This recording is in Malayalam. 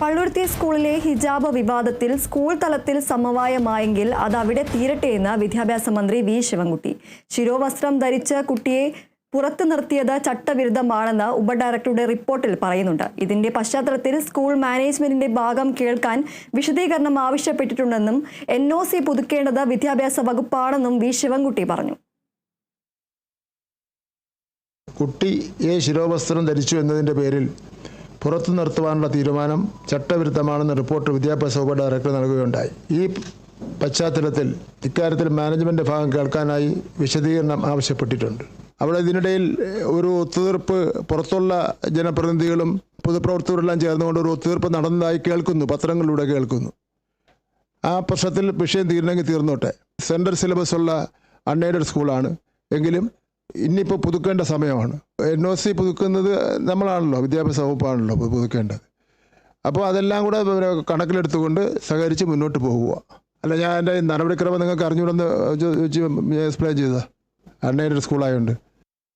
പള്ളുരുത്തി സ്കൂളിലെ ഹിജാബ് വിവാദത്തിൽ സ്കൂൾ തലത്തിൽ സമവായമായെങ്കിൽ അത് അവിടെ തീരട്ടെ എന്ന് വിദ്യാഭ്യാസ മന്ത്രി വി ശിവൻകുട്ടി. ശിരോവസ്ത്രം ധരിച്ച കുട്ടിയെ പുറത്തു നിർത്തിയത് ചട്ടവിരുദ്ധമാണെന്ന് ഉപഡയറക്ടറുടെ റിപ്പോർട്ടിൽ പറയുന്നുണ്ട്. ഇതിന്റെ പശ്ചാത്തലത്തിൽ സ്കൂൾ മാനേജ്മെന്റിന്റെ ഭാഗം കേൾക്കാൻ വിശദീകരണം ആവശ്യപ്പെട്ടിട്ടുണ്ടെന്നും എൻ ഒ സി പുതുക്കേണ്ടത് വിദ്യാഭ്യാസ വകുപ്പാണെന്നും വി ശിവൻകുട്ടി പറഞ്ഞു. കുട്ടിയെ ശിരോവസ്ത്രം ധരിച്ചു എന്നതിന്റെ പേരിൽ പുറത്തു നിർത്തുവാനുള്ള തീരുമാനം ചട്ടവിരുദ്ധമാണെന്ന് റിപ്പോർട്ട് വിദ്യാഭ്യാസ വകുപ്പ് ഡയറക്ടർ നൽകുകയുണ്ടായി. ഈ പശ്ചാത്തലത്തിൽ ഇക്കാര്യത്തിൽ മാനേജ്മെന്റ് ഭാഗം കേൾക്കാനായി വിശദീകരണം ആവശ്യപ്പെട്ടിട്ടുണ്ട്. അവിടെ ഇതിനിടയിൽ ഒരു ഒത്തുതീർപ്പ് പുറത്തുള്ള ജനപ്രതിനിധികളും പൊതുപ്രവർത്തകരെല്ലാം ചേർന്നുകൊണ്ട് ഒരു ഒത്തുതീർപ്പ് നടന്നതായി കേൾക്കുന്നു പത്രങ്ങളിലൂടെ കേൾക്കുന്നു. ആ പ്രശ്നത്തിൽ വിഷയം തീരണമെങ്കിൽ തീർന്നോട്ടെ. സെൻട്രൽ സിലബസ് ഉള്ള അൺഎയ്ഡഡ് സ്കൂളാണ്. എങ്കിലും ഇനിയിപ്പോൾ പുതുക്കേണ്ട സമയമാണ്. എൻ ഒ സി പുതുക്കുന്നത് നമ്മളാണല്ലോ വിദ്യാഭ്യാസ വകുപ്പാണല്ലോ പുതുക്കേണ്ടത്. അപ്പോൾ അതെല്ലാം കൂടെ കണക്കിലെടുത്തുകൊണ്ട് സഹകരിച്ച് മുന്നോട്ട് പോകുക. അല്ല ഞാൻ എന്റെ നടപടിക്രമം നിങ്ങൾക്ക് അറിഞ്ഞുകൂടെന്ന് എക്സ്പ്ലെയിൻ ചെയ്തതാ. അൺഎയ്ഡഡ് സ്കൂളായതുകൊണ്ട്